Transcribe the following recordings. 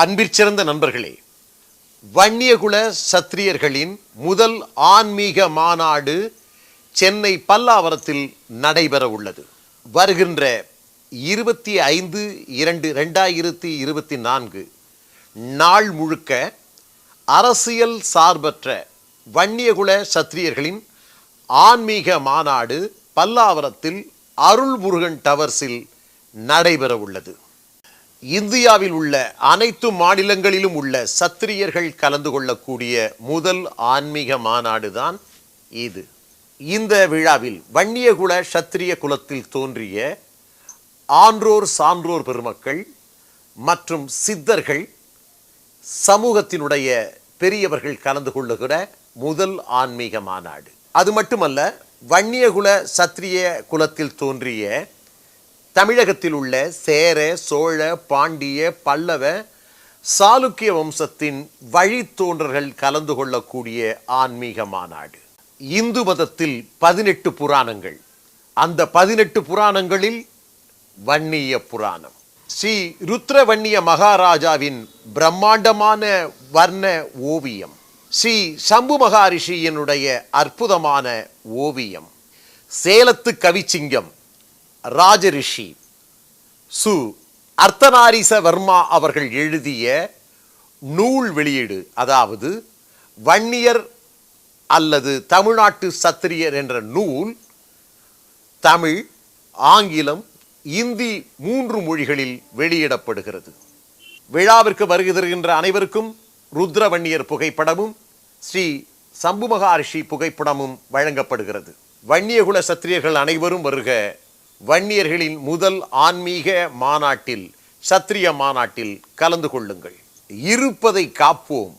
அன்பிற்சிறந்த நண்பர்களே வன்னியகுல சத்திரியர்களின் முதல் ஆன்மீக மாநாடு சென்னை பல்லாவரத்தில் நடைபெற உள்ளது. வருகின்ற இருபத்தி ஐந்து இரண்டு ரெண்டாயிரத்தி இருபத்தி நான்கு நாள் முழுக்க அரசியல் சார்பற்ற வன்னியகுல சத்திரியர்களின் ஆன்மீக மாநாடு பல்லாவரத்தில் அருள்முருகன் டவர்ஸில் நடைபெற உள்ளது. இந்தியாவில் உள்ள அனைத்து மாநிலங்களிலும் உள்ள சத்திரியர்கள் கலந்து கொள்ளக்கூடிய முதல் ஆன்மீக மாநாடு தான் இது. இந்த விழாவில் வன்னியகுல சத்திரிய குலத்தில் தோன்றிய ஆன்றோர் சான்றோர் பெருமக்கள் மற்றும் சித்தர்கள் சமூகத்தினுடைய பெரியவர்கள் கலந்து கொள்ளுகிற முதல் ஆன்மீக மாநாடு. அது மட்டுமல்ல வன்னியகுல சத்திரிய குலத்தில் தோன்றிய தமிழகத்தில் உள்ள சேர சோழ பாண்டிய பல்லவ சாளுக்கிய வம்சத்தின் வழித்தோன்றர்கள் கலந்து கொள்ளக்கூடிய ஆன்மீக மாநாடு. இந்து மதத்தில் பதினெட்டு புராணங்கள். அந்த பதினெட்டு புராணங்களில் வன்னிய புராணம். ஸ்ரீ ருத்ரவன்னிய மகாராஜாவின் பிரம்மாண்டமான வர்ண ஓவியம். ஸ்ரீ சம்பு மகாரிஷியினுடைய அற்புதமான ஓவியம். சேலத்து கவிச்சிங்கம். ராஜரிஷி சு அர்த்தநாரீச வர்மா அவர்கள் எழுதிய நூல் வெளியீடு அதாவது வன்னியர் அல்லது தமிழ்நாட்டு சத்திரியர் என்ற நூல் தமிழ் ஆங்கிலம் இந்தி மூன்று மொழிகளில் வெளியிடப்படுகிறது. விழாவிற்கு வருகை தருகின்ற அனைவருக்கும் ருத்ரவன்னியர் புகைப்படமும் ஸ்ரீ சம்பு மகாரிஷி புகைப்படமும் வழங்கப்படுகிறது. வன்னியகுல சத்திரியர்கள் அனைவரும் வருக வன்னியர்களின் முதல் ஆன்மீக மாநாட்டில் சத்திரிய மாநாட்டில் கலந்து கொள்ளுங்கள். இருப்பதை காப்போம்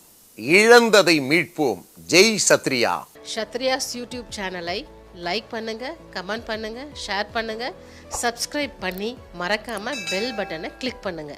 இழந்ததை மீட்போம். ஜெய் சத்ரியா ஷத்ரியாஸ் யூடியூப் சேனலை லைக் பண்ணுங்க கமெண்ட் பண்ணுங்க ஷேர் பண்ணுங்க சப்ஸ்கிரைப் பண்ணி மறக்காம பெல் பட்டனை கிளிக் பண்ணுங்க.